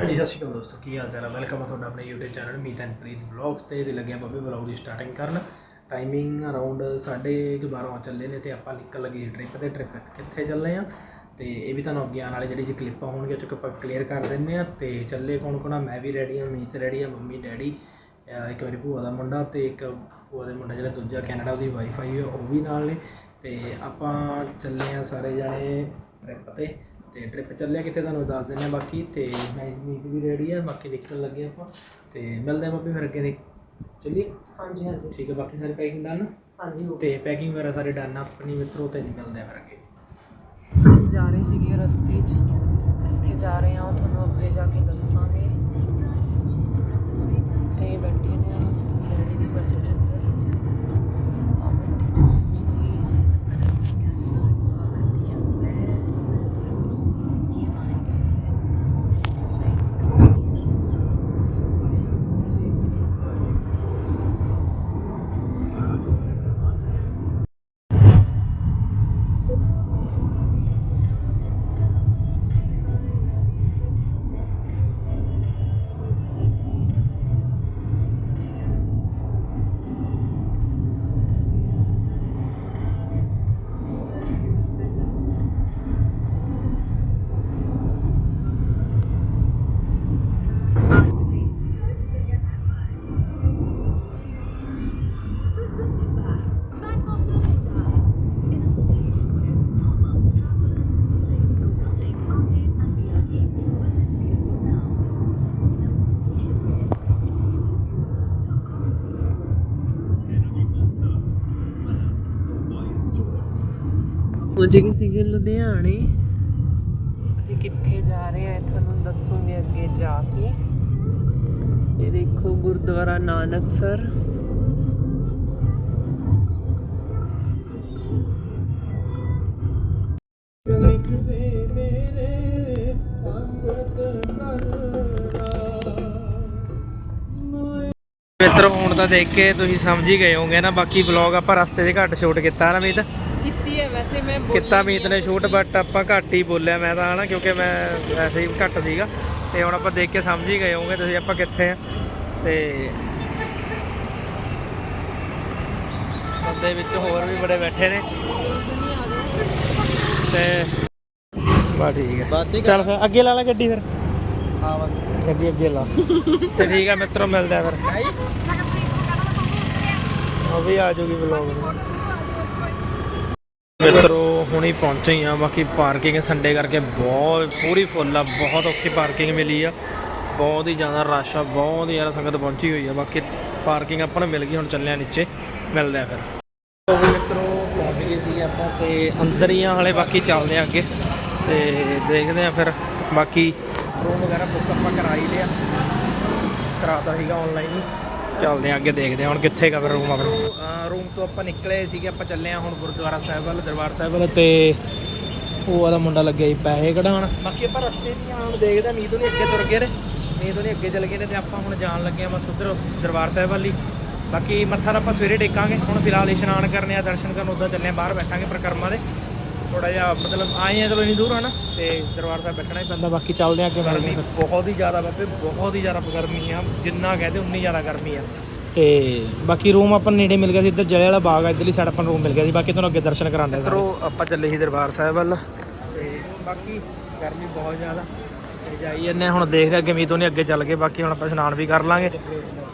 ਹਾਂਜੀ। ਸਤਿ ਸ਼੍ਰੀ ਅਕਾਲ ਦੋਸਤੋ, ਕੀ ਹਾਲ ਚਾਲ ਹੈ ਵੈਲਕਮ ਹੈ ਤੁਹਾਡਾ ਆਪਣੇ YouTube channel Meet and Preet vlogs ਤੇ। ਇਹਦੇ ਲੱਗਿਆ ਬੱਬੇ ਵਲੌਗ ਦੀ ਸਟਾਰਟਿੰਗ ਕਰਨ। ਟਾਈਮਿੰਗ ਅਰਾਊਂਡ 12:30 ਚੱਲੇ ਨੇ ਤੇ ਆਪਾਂ ਨਿਕਲ ਲੱਗੇ ਟ੍ਰਿਪ ਤੇ। ਟ੍ਰਿਪ ਕਿੱਥੇ ਚੱਲੇ ਆ? ਤੇ ਇਹ ਵੀ ਤੁਹਾਨੂੰ ਅੱਗੇ ਆਉਣ ਵਾਲੇ ਜਿਹੜੀ ਜੀ ਕਲਿੱਪਾਂ ਹੋਣਗੀਆਂ ਚੁੱਕ ਆਪਾਂ ਕਲੀਅਰ ਕਰ ਦਿੰਨੇ ਆ। ਤੇ ਚੱਲੇ ਕੌਣ ਕੌਣ ਆ? ਮੈਂ ਵੀ ਰੈਡੀ ਆ, ਮੀਤ ਰੈਡੀ ਆ, ਮੰਮੀ ਡੈਡੀ ਇੱਕ ਵਾਰੀ ਭੂਆ ਦਾ ਮੁੰਡਾ ਤੇ ਇੱਕ ਭੂਆ ਦੇ ਮੁੰਡਾ ਜਿਹੜਾ ਦੂਜਾ ਕੈਨੇਡਾ ਉਹਦੀ ਵਾਈਫਾਈ ਹੈ ਉਹ ਵੀ ਨਾਲ ਨੇ। ਤੇ ਆਪਾਂ ਚੱਲੇ ਆ ਸਾਰੇ ਜਾਣੇ ਟ੍ਰਿਪ ਤੇ। ਤੇ ਟ੍ਰਿਪ ਚੱਲਿਆ ਕਿੱਥੇ ਤੁਹਾਨੂੰ ਦੱਸ ਦਿੰਦੇ ਆ ਬਾਕੀ ਤੇ ਮੈਂ ਮੀਤ ਵੀ ਰੈਡੀ ਆ ਬਾਕੀ ਨਿਕਲਣ ਲੱਗੇ ਆਪਾਂ ਤੇ ਮਿਲਦੇ ਆ ਬਾਕੀ ਫਿਰ ਅੱਗੇ ਦੀ ਚੱਲੀਏ? ਹਾਂਜੀ ਹਾਂਜੀ। ਠੀਕ ਹੈ ਬਾਕੀ ਸਾਰੇ ਪੈਕਿੰਗ ਡਨ ਹਾਂਜੀ ਹੋ ਤੇ ਪੈਕਿੰਗ ਵਗੈਰਾ ਸਾਰੇ ਡਨ ਆਪਣੀ ਮਿੱਤਰੋ ਤੇ ਮਿਲਦੇ ਆ ਫਿਰ ਅੱਗੇ। ਅਸੀਂ ਜਾ ਰਹੇ ਸੀਗੇ ਰਸਤੇ 'ਚ। ਕਿੱਥੇ ਜਾ ਰਹੇ ਹਾਂ ਤੁਹਾਨੂੰ ਅੱਗੇ ਜਾ ਪੁੱਜ ਗਏ ਸੀਗੇ ਲੁਧਿਆਣੇ। ਅਸੀਂ ਕਿੱਥੇ ਜਾ ਰਹੇ ਹਾਂ ਤੁਹਾਨੂੰ ਦੱਸੂਗੇ ਅੱਗੇ ਜਾ ਕੇ। ਇਹ ਦੇਖੋ ਗੁਰਦੁਆਰਾ ਨਾਨਕਸਰ ਮਿੱਤਰੋ, ਹੁਣ ਤਾਂ ਦੇਖ ਕੇ ਤੁਸੀਂ ਸਮਝ ਹੀ ਗਏ ਹੋਗੇ ਨਾ, ਬਾਕੀ ਵਲੌਗ ਆਪਾਂ ਰਸਤੇ 'ਚ ਘੱਟ ਸ਼ੂਟ ਕੀਤਾ ਨਾ ਮੀਤ। ਕੀਤੀ ਵੈਸੇ ਮੈਂ ਬੋਲੀ ਕੀਤਾ ਮੀਤ ਨੇ ਸ਼ੂਟ ਬਟ ਆਪਾਂ ਘੱਟ ਹੀ ਬੋਲਿਆ ਮੈਂ ਤਾਂ ਹਨਾ ਕਿਉਂਕਿ ਮੈਂ ਵੈਸੇ ਹੀ ਘੱਟ ਸੀਗਾ। ਤੇ ਹੁਣ ਆਪਾਂ ਦੇਖ ਕੇ ਸਮਝ ਹੀ ਗਏ ਹੋਗੇ ਤੁਸੀਂ ਆਪਾਂ ਕਿੱਥੇ ਆ। ਤੇ ਬੰਦੇ ਵਿੱਚ ਹੋਰ ਵੀ ਬੜੇ ਬੈਠੇ ਨੇ। ਤੇ ਬਾ ਠੀਕ ਹੈ ਚੱਲ ਫਿਰ ਅੱਗੇ ਲਾ ਲੈ ਗੱਡੀ ਫਿਰ। ਹਾਂ ਬਸ। ਗੱਡੀ ਅੱਗੇ ਲਾ। ਤੇ ਠੀਕ ਹੈ ਮਿੱਤਰੋ ਮਿਲਦੇ ਆ ਫਿਰ। ਉਹ ਵੀ ਆ ਜਾਊਗੀ ਵਲੌਗ ਨੂੰ। ਮਿੱਤਰੋ, ਹੁਣੀ ਪਹੁੰਚੇ ਹੀ ਆ ਬਾਕੀ ਪਾਰਕਿੰਗ ਸੰਡੇ ਕਰਕੇ ਬਹੁਤ, ਪੂਰੀ ਫੁੱਲ ਆ, ਬਹੁਤ ਔਖੀ ਪਾਰਕਿੰਗ ਮਿਲੀ ਆ। ਬਹੁਤ ਹੀ ਜ਼ਿਆਦਾ ਰਸ਼ ਆ, ਬਹੁਤ ਹੀ ਜ਼ਿਆਦਾ ਸੰਗਤ ਪਹੁੰਚੀ ਹੋਈ ਆ, ਬਾਕੀ ਪਾਰਕਿੰਗ ਆਪਾਂ ਨੂੰ ਮਿਲ ਗਈ, ਹੁਣ ਚੱਲਿਆ ਨੀਚੇ, ਮਿਲਦੇ ਆ ਫਿਰ। ਉਹ ਵੀ ਮਿੱਤਰੋ, ਪਹੁੰਚ ਗਏ ਸੀਗੇ ਆਪਾਂ ਤੇ ਅੰਦਰ ਹੀ ਆ, ਹਲੇ ਬਾਕੀ ਚੱਲਦੇ ਆ ਅੱਗੇ, ਤੇ ਦੇਖਦੇ ਆ ਫਿਰ, ਬਾਕੀ ਰੂਮ ਵਗੈਰਾ ਬੁੱਕ ਆਪਾਂ ਕਰਾ ਹੀ ਲਿਆ। ਕਰਾਤਾ ਸੀਗਾ ਆਨਲਾਈਨ ਚੱਲਦੇ ਆ ਅੱਗੇ ਦੇਖਦੇ ਆ ਹੁਣ ਕਿੱਥੇ ਗਾ ਫਿਰ ਰੂਮ ਆਪਣਾ ਰੂਮ ਤੋਂ ਆਪਾਂ ਨਿਕਲੇ ਸੀਗੇ, ਆਪਾਂ ਚੱਲੇ ਆ ਹੁਣ ਗੁਰਦੁਆਰਾ ਸਾਹਿਬ ਵੱਲ, ਦਰਬਾਰ ਸਾਹਿਬ ਵੱਲ ਤੇ ਉਹ ਦਾ ਮੁੰਡਾ ਲੱਗਿਆ ਸੀ ਪੈਸੇ ਕਢਾਉਣ। ਬਾਕੀ ਆਪਾਂ ਰਸਤੇ 'ਚ ਆਉਣ ਦੇਖਦੇ ਆ ਮੀਤ ਨਹੀਂ ਅੱਗੇ ਤੁਰ ਗਏ ਨੇ ਮੀਤ ਨਹੀਂ ਅੱਗੇ ਚੱਲ ਗਏ ਨੇ ਤੇ ਆਪਾਂ ਹੁਣ ਜਾਣ ਲੱਗੇ ਆ ਬਸ ਉਧਰ ਦਰਬਾਰ ਸਾਹਿਬ ਵੱਲ ਹੀ। ਬਾਕੀ ਮੱਥਾ ਆਪਾਂ ਸਵੇਰੇ ਟੇਕਾਂਗੇ, ਹੁਣ ਫਿਲਹਾਲ ਇਸ਼ਨਾਨ ਕਰਨੇ ਆ, ਦਰਸ਼ਨ ਕਰਨ ਉੱਧਰ ਚੱਲੇ ਆ ਬਾਹਰ ਬੈਠਾਂਗੇ ਪ੍ਰਕਰਮਾ ਦੇ। ਥੋੜਾ ਜਿਹਾ ਮਤਲਬ ਆਏ ਆ ਚਲੋ ਇੰਨੀ ਦੂਰ ਹਨਾ ਤੇ ਦਰਬਾਰ ਸਾਹਿਬ ਬੈਠਣਾ ਹੀ ਪੈਂਦਾ ਬਾਕੀ ਚੱਲਦੇ ਆ ਅੱਗੇ ਗਰਮੀ ਬਹੁਤ ਹੀ ਜ਼ਿਆਦਾ ਬਾਬੇ ਬਹੁਤ ਹੀ ਜ਼ਿਆਦਾ ਗਰਮੀ ਆ ਜਿੰਨਾ ਕਹਦੇ ਉਨੀ ਜ਼ਿਆਦਾ ਗਰਮੀ ਆ। ਤੇ ਬਾਕੀ ਰੂਮ ਆਪਾਂ ਨੂੰ ਨੇੜੇ ਮਿਲ ਗਿਆ ਸੀ ਇੱਧਰ ਜਲੇ ਵਾਲਾ ਬਾਗ ਆ ਇੱਧਰਲੀ ਸਾਈਡ ਆਪਾਂ ਨੂੰ ਰੂਮ ਮਿਲ ਗਿਆ ਸੀ ਬਾਕੀ ਤੁਹਾਨੂੰ ਅੱਗੇ ਦਰਸ਼ਨ ਕਰਾਉਂਦੇ ਸਾਰੇ। ਆਪਾਂ ਚੱਲੇ ਸੀ ਦਰਬਾਰ ਸਾਹਿਬ ਵੱਲ। ਤੇ ਬਾਕੀ ਗਰਮੀ ਬਹੁਤ ਜ਼ਿਆਦਾ ਤੇ ਜਾਈ ਜੰਨੇ ਹੁਣ ਦੇਖਦੇ ਅੱਗੇ ਮੀਤੋਂ ਨਹੀਂ ਅੱਗੇ ਚੱਲ ਗਏ ਬਾਕੀ ਹੁਣ ਆਪਾਂ ਇਸ਼ਨਾਨ ਵੀ ਕਰ ਲਾਂਗੇ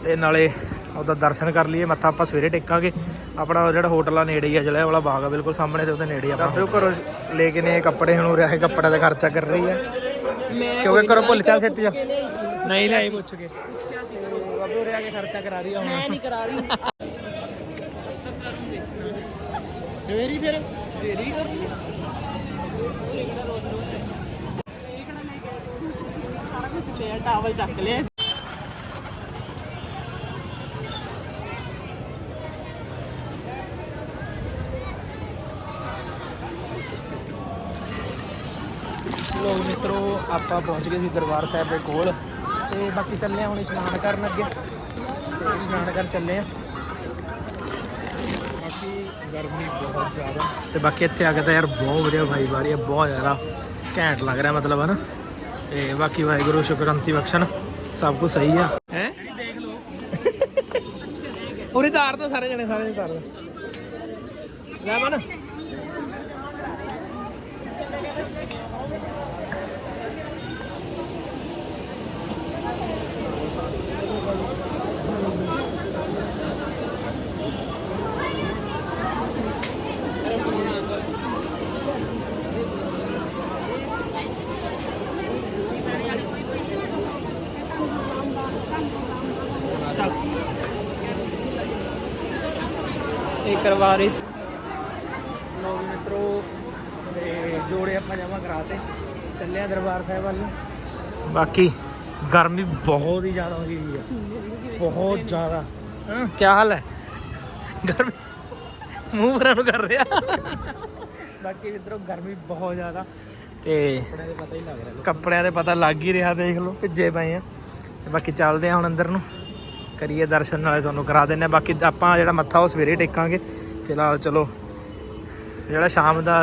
ਤੇ ਨਾਲੇ ਉਹਦਾ ਦਰਸ਼ਨ ਕਰ ਲਈਏ ਮੱਥਾ ਆਪਾਂ ਸਵੇਰੇ ਟੇਕਾਂਗੇ। ਆਪਣਾ ਜਿਹੜਾ ਹੋਟਲ ਆ ਨੇੜੇ ਹੀ ਆ ਜਲਿਆ ਵਾਲਾ ਬਾਗ ਆ ਬਿਲਕੁਲ ਸਾਹਮਣੇ ਤੇ ਉਹਦੇ ਨੇੜੇ ਆ ਆਪਾਂ। ਘਰੋਂ ਲੈ ਕੇ ਨੇ ਕੱਪੜੇ ਹੁਣ ਰਿਹਾ ਕੱਪੜਾ ਦਾ ਖਰਚਾ ਕਰ ਰਹੀ ਆ। ਮੈਂ ਕਿਉਂਕਿ ਘਰੋਂ ਭੁੱਲ ਚੱਲ ਛੇਤੀ ਜਾ ਨਹੀਂ ਲਿਆਈ ਪੁੱਛ ਕੇ। ਬਾਬੂ ਆ ਕੇ ਖਰਚਾ ਕਰਾ ਰਹੀ ਆ ਹੁਣ। ਮੈਂ ਨਹੀਂ ਕਰਾ ਰਹੀ। ਸਵੇਰੀ ਫਿਰ। ਦੇਰੀ ਕਰਨੀ ਸਾਰਾ ਕੁਝ ਲਿਆ ਟਾਵਲ ਚੱਕ ਲਿਆ ਲੋ ਮਿੱਤਰੋ ਆਪਾਂ ਪਹੁੰਚ ਗਏ ਸੀ ਦਰਬਾਰ ਸਾਹਿਬ ਦੇ ਕੋਲ ਤੇ ਬਾਕੀ ਚੱਲੇ ਆ ਹੁਣ ਇਸ਼ਨਾਨ ਕਰਨ ਅੱਗੇ। ਤੇ ਇਸ਼ਨਾਨ ਕਰਨ ਚੱਲੇ ਆ ਬਾਕੀ ਗਰਮੀ ਬਹੁਤ ਜ਼ਿਆਦਾ। ਤੇ ਬਾਕੀ ਇੱਥੇ ਆ ਕੇ ਤਾਂ ਯਾਰ ਬਹੁਤ ਵਧੀਆ ਵਾਈਬ ਆ ਰਹੀ ਹੈ ਬਹੁਤ ਜ਼ਿਆਦਾ ਘੈਂਟ ਲੱਗ ਰਿਹਾ ਮਤਲਬ ਹੈ ਨਾ ਤੇ ਬਾਕੀ ਵਾਹਿਗੁਰੂ ਸ਼ੁਕਰੰਤੀ ਬਖਸ਼ਣ ਸਭ ਕੁਝ ਸਹੀ ਆ। ਹੈ? ਦੇਖ ਲਓ ਪੂਰੀ ਤਾਰ ਤਾਂ ਸਾਰੇ ਜਣੇ ਸਾਰੇ ਤਾਰ ਦੋ ਲੈ ਮਨ ਇਹ ਕਰਵਾ ਰਹੇ ਸੀ। ਲੋ ਵੀ ਮਿੱਤਰੋ ਤੇ ਜੋੜੇ ਆਪਾਂ ਜਮਾ ਕਰਾਤੇ। ਚੱਲੇ ਆ ਦਰਬਾਰ ਸਾਹਿਬ ਵੱਲ। ਨੂੰ ਬਾਕੀ ਗਰਮੀ ਬਹੁਤ ਹੀ ਜ਼ਿਆਦਾ ਹੋਈ ਹੋਈ ਹੈ। ਬਹੁਤ ਜ਼ਿਆਦਾ। ਹਾਂ? ਕੀ ਹਾਲ ਹੈ? ਗਰਮੀ ਮੂੰਹ ਭਰਾਂ ਨੂੰ ਕਰ ਰਿਹਾ। ਬਾਕੀ ਮਿੱਤਰੋ ਗਰਮੀ ਬਹੁਤ ਜ਼ਿਆਦਾ। ਤੇ ਕੱਪੜਿਆਂ ਦੇ ਪਤਾ ਹੀ ਲੱਗ ਰਿਹਾ। ਕੱਪੜਿਆਂ ਦੇ ਪਤਾ ਲੱਗ ਹੀ ਰਿਹਾ ਦੇਖ ਲਓ ਭਿੱਜੇ ਪਏ ਆ। ਤੇ ਬਾਕੀ ਚੱਲਦੇ ਆ ਹੁਣ ਅੰਦਰ ਨੂੰ। ਕਰੀਏ ਦਰਸ਼ਨ, ਨਾਲੇ ਤੁਹਾਨੂੰ ਕਰਾ ਦਿੰਨੇ ਆ ਬਾਕੀ ਆਪਾਂ ਜਿਹੜਾ ਮੱਥਾ, ਉਹ ਸਵੇਰੇ ਟੇਕਾਂਗੇ। ਫਿਲਹਾਲ ਚਲੋ, ਜਿਹੜਾ ਸ਼ਾਮ ਦਾ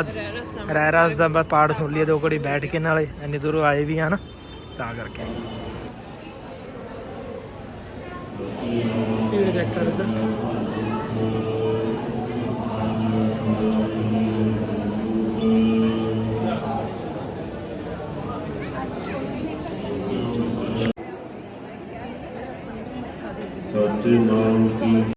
ਰਹਿ ਰਸ ਦਾ ਬਸ ਪਾਠ ਸੁਣ ਲਈਏ ਦੋ ਘੜੀ ਬੈਠ ਕੇ ਨਾਲੇ ਇੰਨੀ ਦੂਰੋਂ ਆਏ ਵੀ ਹਨ ਤਾਂ ਕਰਕੇ। ਭੀੜ ਚੈੱਕ ਕਰ ਇੱਧਰ। ਸਤਿਨਾਮ ਕੀ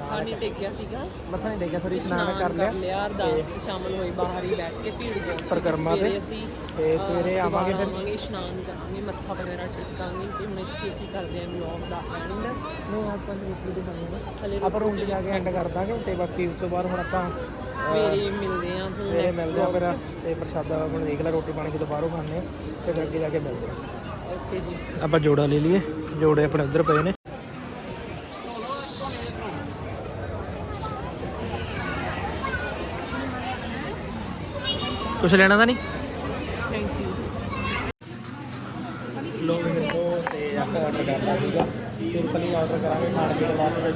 ਮੱਥਾ ਨਹੀਂ ਟੇਕਿਆ ਸੀਗਾ ਮੱਥਾ ਨਹੀਂ ਟੇਕਿਆ ਥੋੜੀ ਇਸ਼ਨਾਨ ਕਰ ਲਿਆ ਲਿਆ ਅਰਦਾਸ ਚ ਸ਼ਾਮਲ ਹੋਈ ਬਾਹਰ ਹੀ ਬੈਠ ਕੇ ਭੀੜ ਸੀ। ਪਰਿਕਰਮਾ ਤੇ। ਤੇ ਸਵੇਰੇ ਆਵਾਂਗੇ ਫਿਰ। ਆਵਾਂਗੇ ਇਸ਼ਨਾਨ ਕਰਾਂਗੇ ਮੱਥਾ ਵਗੈਰਾ ਟੇਕਾਂਗੇ ਤੇ ਹੁਣ ਇੱਥੇ ਅਸੀਂ ਕਰਦੇ ਆਂ ਵਲੌਗ ਦਾ ਐਂਡ ਨਹੀਂ ਆਪਾਂ ਨੂੰ ਰੋਟੀ ਦੇ ਬਣਾਉਣਾ ਹਲੇ ਆਪਾਂ ਰੂਮ 'ਚ ਜਾ ਕੇ ਐਂਡ ਕਰ ਦਾਂਗੇ ਤੇ ਬਾਕੀ ਉਸ ਤੋਂ ਬਾਅਦ ਹੁਣ ਆਪਾਂ ਸਵੇਰੇ ਮਿਲਦੇ ਆਂ ਹੁਣ ਸਵੇਰੇ ਮਿਲਦੇ ਆ ਫਿਰ। ਤੇ ਪ੍ਰਸ਼ਾਦਾ ਹੁਣ ਦੇਖ ਲੈ ਰੋਟੀ ਪਾਣੀ ਜਦੋਂ ਬਾਹਰੋਂ ਖਾਣੇ ਤੇ ਫਿਰ ਅੱਗੇ ਜਾ ਕੇ ਮਿਲਦੇ ਆ ਓਕੇ ਜੀ ਆਪਾਂ ਜੋੜਾ ਲੈ ਲਈਏ ਜੋੜੇ ਆਪਣੇ ਉੱਧਰ ਪਏ ਨੇ ਕੁਛ ਲੈਣਾ ਤਾਂ ਨਹੀਂ? ਥੈਂਕ ਯੂ ਲੋ ਵੀ ਦੇਖੋ ਤੇ ਆਪਾਂ ਆਰਡਰ ਕਰਨਾ ਸੀਗਾ ਸਿੰਪਲ ਆਰਡਰ ਕਰਾਂਗੇ, ਖਾਣ ਪੀਣ ਵਾਸਤੇ।